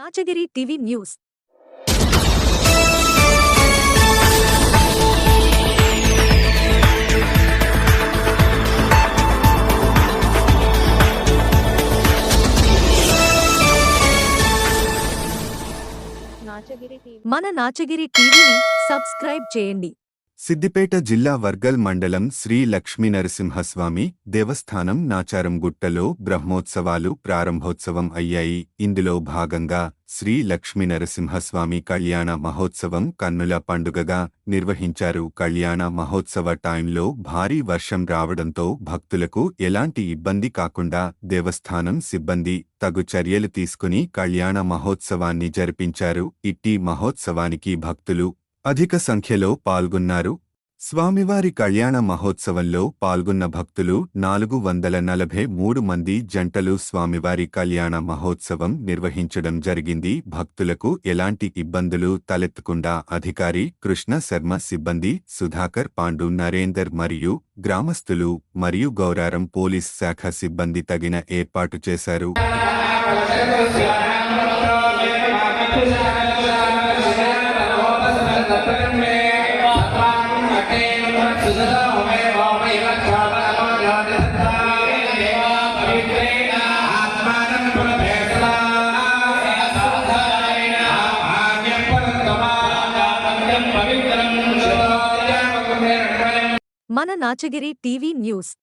Nachagiri TV news. Nachagiri TV మన నాచగిరి టీవీని subscribe చేయండి. సిద్దిపేట జిల్లా వర్గల్ మండలం శ్రీ లక్ష్మీ నరసింహస్వామి దేవస్థానం నాచారంగుట్టలో బ్రహ్మోత్సవాలు ప్రారంభోత్సవం అయ్యాయి. ఇందులో భాగంగా శ్రీ లక్ష్మీ నరసింహస్వామి కళ్యాణ మహోత్సవం కన్నుల పండుగగా నిర్వహించారు. కళ్యాణ మహోత్సవ టైంలో భారీ వర్షం రావడంతో భక్తులకు ఎలాంటి ఇబ్బంది కాకుండా దేవస్థానం సిబ్బంది తగు చర్యలు తీసుకుని కళ్యాణ మహోత్సవాన్ని జరిపించారు. ఇట్టి మహోత్సవానికి భక్తులు అధిక సంఖ్యలో పాల్గొన్నారు. స్వామివారి కళ్యాణ మహోత్సవంలో పాల్గొన్న భక్తులు నాలుగు వందల నలభై మూడు మంది జంటలు స్వామివారి కళ్యాణ మహోత్సవం నిర్వహించడం జరిగింది. భక్తులకు ఎలాంటి ఇబ్బందులు తలెత్తకుండా అధికారి కృష్ణ శర్మ సిబ్బంది సుధాకర్ పాండు నరేందర్ మరియు గ్రామస్తులు మరియు గౌరారం పోలీస్ శాఖ సిబ్బంది తగిన ఏర్పాటు చేశారు. మన నాచగిరి టీవీ న్యూస్.